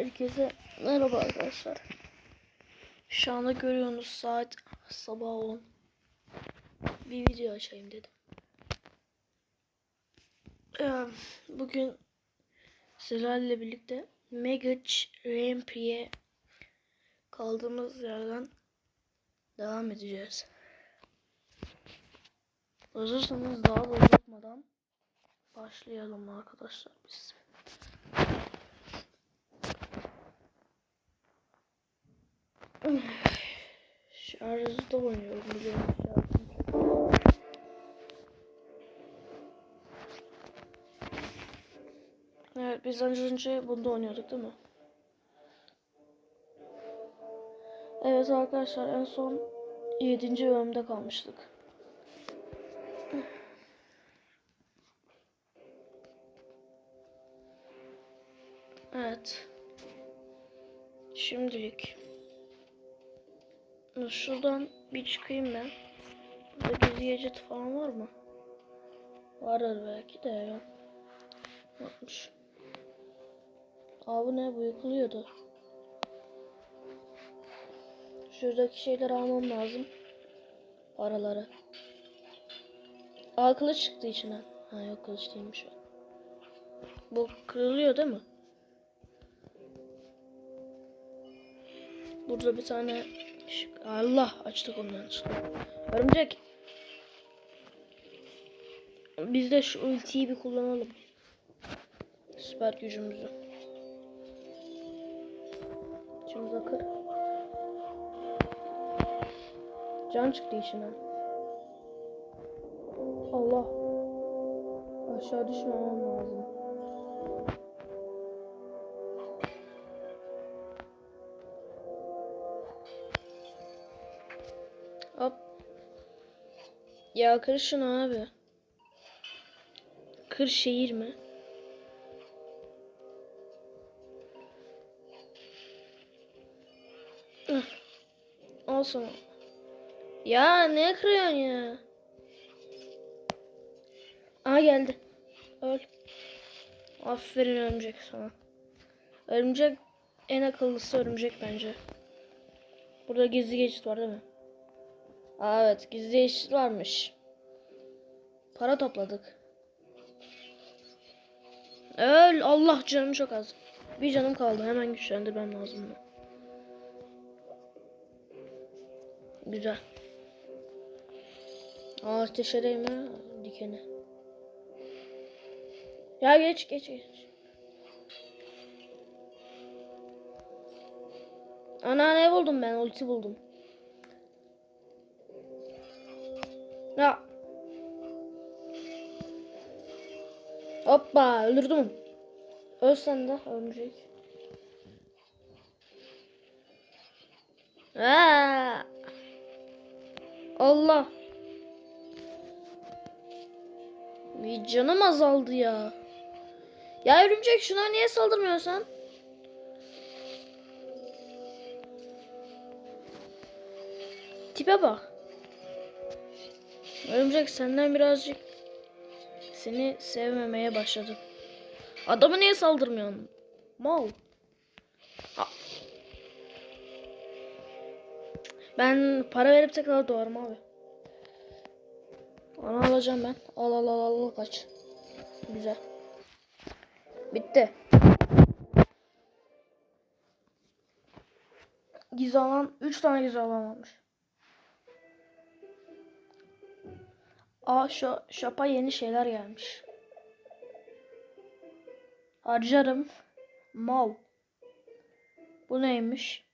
Herkese merhaba arkadaşlar. Şu anda görüyorsunuz saat sabah 10. Bir video açayım dedim. Ee, bugün sizlerle birlikte Megach Rampi'ye kaldığımız yerden devam edeceğiz. Hazırsanız daha da uzatmadan başlayalım arkadaşlar biz. Şarjda oynuyorum. Evet biz önce bunda oynuyorduk değil mi? Evet arkadaşlar en son 7. bölümde kalmıştık. Evet. Şimdilik Şuradan bir çıkayım ben. Burada gizli gadget falan var mı? Vardır belki de ya. Yokmuş. Aa bu ne? Bu. Şuradaki şeyleri almam lazım. Paraları. Aa kılıç çıktı içine. Ha yok kılıç değilmiş o. Bu kırılıyor değil mi? Burada bir tane Allah açtık ondan sonra. Örümcek. Biz de şu ultiyi bir kullanalım. Süper gücümüzü. Şimdi bakır. Can çıktı içinden. Allah. Aşağı düşmemem lazım. Ya kır abi. Kırşehir mi? Al sana. Ya ne kırıyorsun ya? Aha geldi. Öl. Aferin örümcek sana. Örümcek en akıllısı örümcek bence. Burada gizli geçit var değil mi? Aa, evet gizli eşit varmış. Para topladık. Öl Allah canım çok az. Bir canım kaldı hemen güçlendirmem lazım. Güzel. Aa ateş edeyim ha dikeni. Ya geç geç geç. Ana ne buldum ben ulti buldum. Ya. Hoppa öldürdüm. Öl sen de örümcek. Aa! Allah. Bir canım azaldı ya. Ya örümcek şuna niye saldırmıyorsun sen? Tipe bak. Örümcek senden birazcık seni sevmemeye başladım. Adamı niye saldırmıyorsun? Mal. Ha. Ben para verip tekrar doğarım abi. Onu alacağım ben. Al al al al kaç. Güzel. Bitti. Gizli alan 3 tane gizli alan. Aa şu şapa yeni şeyler gelmiş. Harcarım. Mal. Bu neymiş?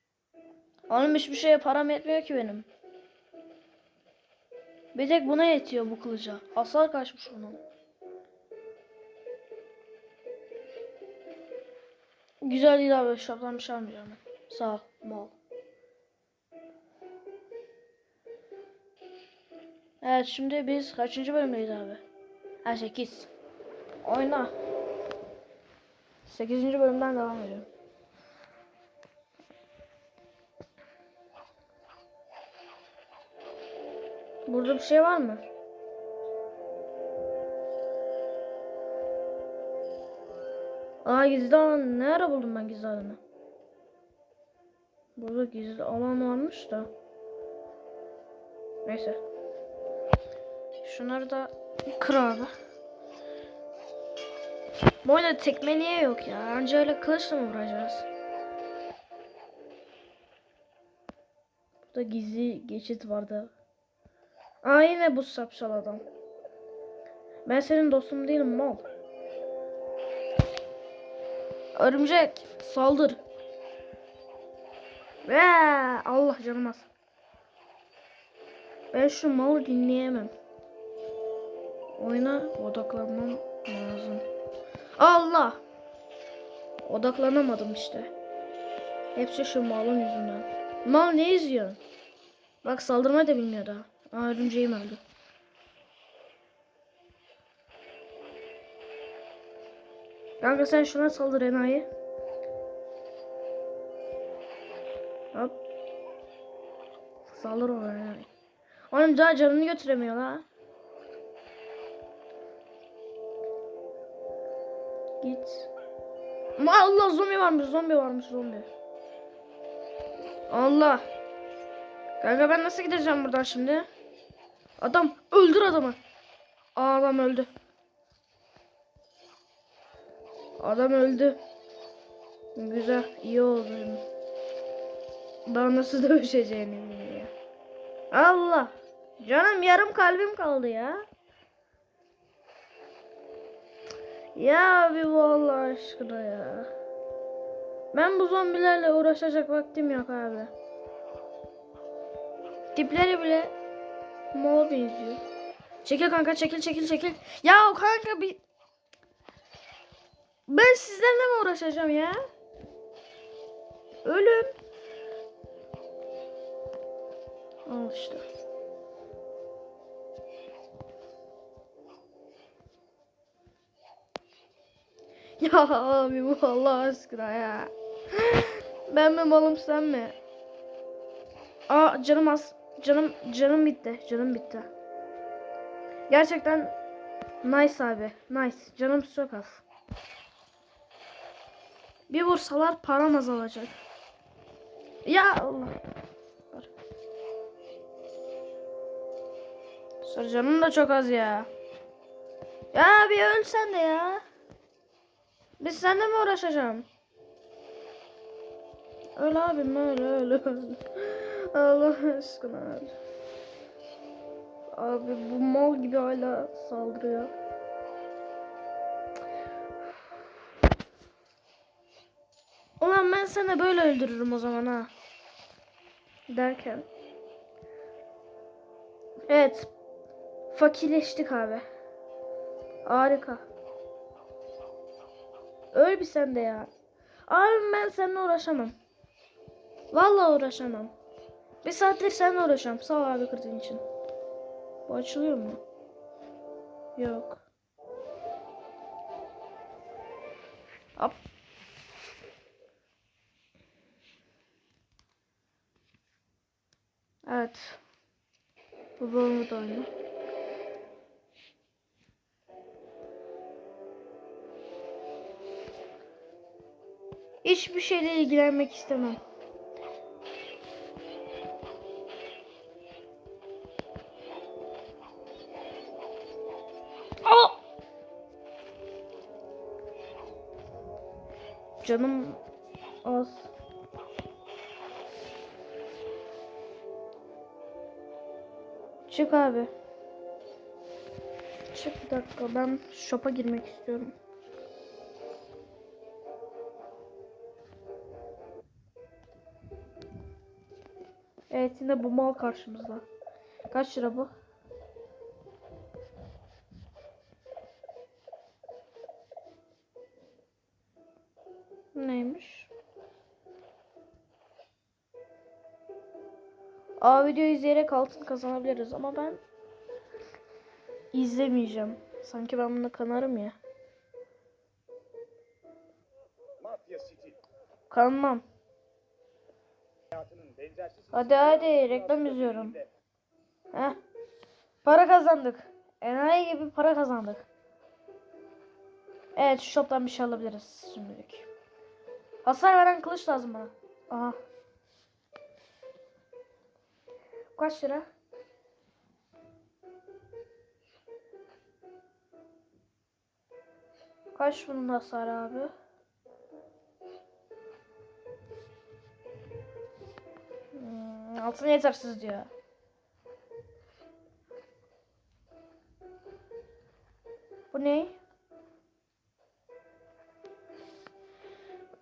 Oğlum hiçbir şeye param yetmiyor ki benim. Bir tek buna yetiyor bu kılıca. Hasar kaçmış onun. Güzel değil abi. Şaptan bir şey almayacağım. Sağ ol. Mal. Evet şimdi biz kaçıncı bölümdeyiz abi? Ha 8. Oyna. 8. bölümden devam ediyorum. Burada bir şey var mı? Aa gizli alan. Ne ara buldum ben gizli alanı? Burada gizli alan varmış da. Neyse. Şunları da kır abi. Bu oyunda tekme niye yok ya? Anca öyle kılıçla mı vuracağız? Burada gizli geçit vardı. Aa yine bu sapşal adam. Ben senin dostum değilim mal. Örümcek saldır. Ve Allah canım. Ben şu malı dinleyemem. Oyuna odaklanmam lazım. Allah! Odaklanamadım işte. Hepsi şu malın yüzünden. Mal ne izliyorsun? Bak saldırmayı da bilmiyor daha. Aa örümceğim öldü. Kanka sen şuna saldır enayi. Hop. Saldır ona enayi. Oğlum daha canını götüremiyor la. Git. Allah zombi varmış zombi varmış zombi. Allah. Kanka ben nasıl gideceğim buradan şimdi? Adam öldür adamı. Adam öldü. Adam öldü. Güzel, iyi oldu. Daha nasıl dövüşeceğini bilmiyor. Allah. Canım yarım kalbim kaldı ya. Ya bir bu Allah aşkına ya. Ben bu zombilerle uğraşacak vaktim yok abi. Tipleri bile mola benziyor. Çekil kanka çekil çekil çekil. Ya kanka bir... Ben sizlerle mi uğraşacağım ya? Ölüm. Al işte. Ya abi bu Allah aşkına ya. Ben mi malım sen mi? Aa canım az. Canım canım bitti. Canım bitti. Gerçekten nice abi. Nice. Canım çok az. Bir vursalar param azalacak. Ya Allah. Sonra canım da çok az ya. Ya bir öl sen de ya. Biz seninle mi uğraşacağım? Öl abim öl öl öl. Allah aşkına öl. Abi bu mal gibi hala saldırıyor. Ulan ben seni böyle öldürürüm o zaman ha. Derken. Evet. Fakirleştik abi. Harika. Öl bir sen de ya. Abi ben seninle uğraşamam. Vallahi uğraşamam. Bir saattir seninle uğraşamam. Sağ ol abi kırdığın için. Bu açılıyor mu? Yok. Hop. Evet. Bu bölümü de oyna. Hiçbir şeyle ilgilenmek istemem. Aa! Canım az. Çık abi. Çık bir dakika ben shop'a girmek istiyorum. Evet yine bu mal karşımızda. Kaç lira bu? Neymiş? Aa video izleyerek altın kazanabiliriz ama ben izlemeyeceğim. Sanki ben bunda kanarım ya. Kanmam. hayatının Hadi hadi reklam izliyorum. Heh. Para kazandık. Enayi gibi para kazandık. Evet şu shop'tan bir şey alabiliriz şimdilik. Hasar veren kılıç lazım bana. Aha. Kaç lira? Kaç bunun hasarı abi? Altın yetersiz diyor. Bu ne?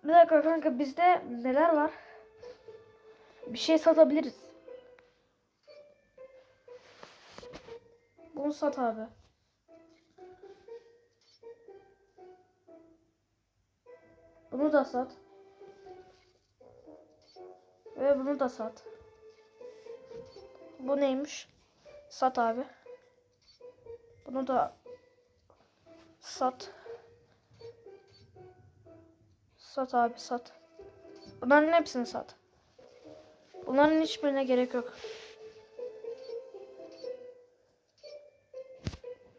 Bir dakika kanka bizde neler var? Bir şey satabiliriz. Bunu sat abi. Bunu da sat. Ve bunu da sat. Bu neymiş? Sat abi. Bunu da sat. Sat abi sat. Bunların hepsini sat. Bunların hiçbirine gerek yok.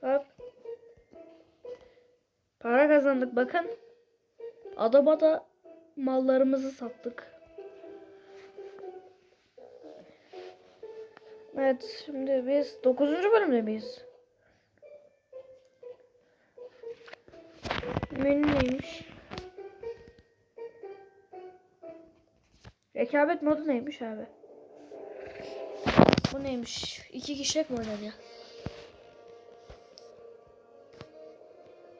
Hop. Para kazandık bakın. Adama da mallarımızı sattık. Evet şimdi biz 9. bölümde miyiz? Menü neymiş? Rekabet modu neymiş abi? Bu neymiş? İki kişilik mi oynanıyor?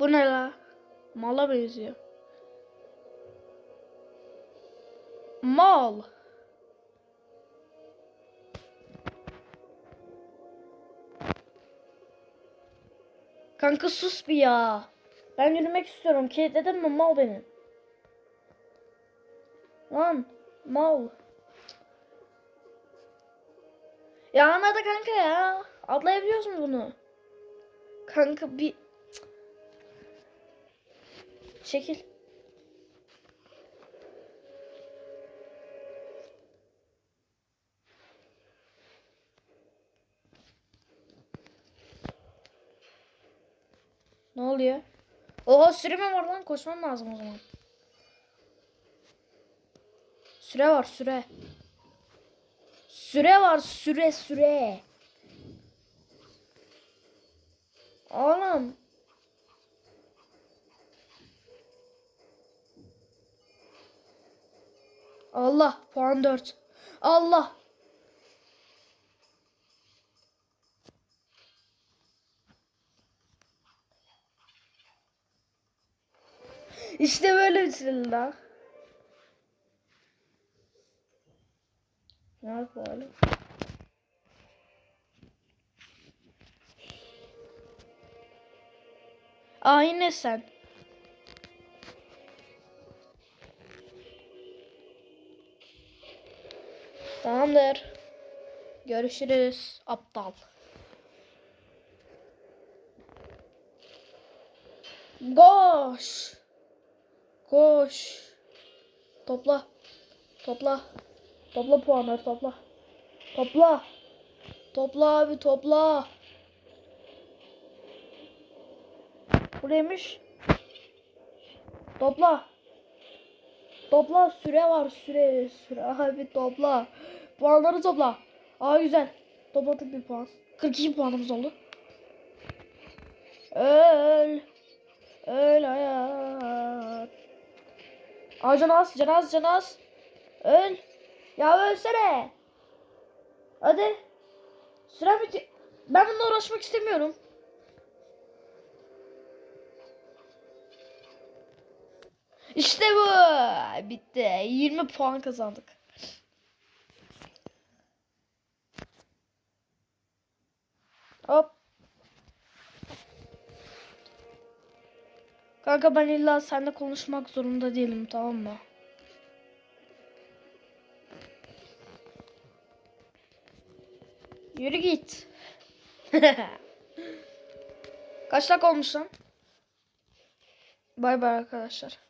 Bu ne la? Mala benziyor. Mal. Kanka sus bir ya. Ben yürümek istiyorum. Kilitledin mi mal beni? Lan mal. Ya anladı kanka ya. Atlayabiliyoruz mu bunu? Kanka bir... Çekil. Ne oluyor? Oha süre mi var lan? Koşmam lazım o zaman. Süre var süre. Süre var süre süre. Oğlum. Allah puan 4. Allah. İşte böyle bitirildi daha. Ne yapalım? Aa yine sen. Tamamdır. Görüşürüz aptal. Koş. Koş. Topla. Topla. Topla puanları topla. Topla. Topla abi topla. Bu neymiş? Topla. Topla süre var süre süre abi topla. Puanları topla. Aa güzel. Topladık bir puan. 42 puanımız oldu. Öl. Öl hayat. Aa canaz canaz canaz. Öl. Ya ölsene. Hadi. Süre bitti. Ben bununla uğraşmak istemiyorum. İşte bu. Bitti. 20 puan kazandık. Hop. Kanka ben illa seninle konuşmak zorunda değilim tamam mı? Yürü git. Kaç dakika olmuş lan? Bay bay arkadaşlar.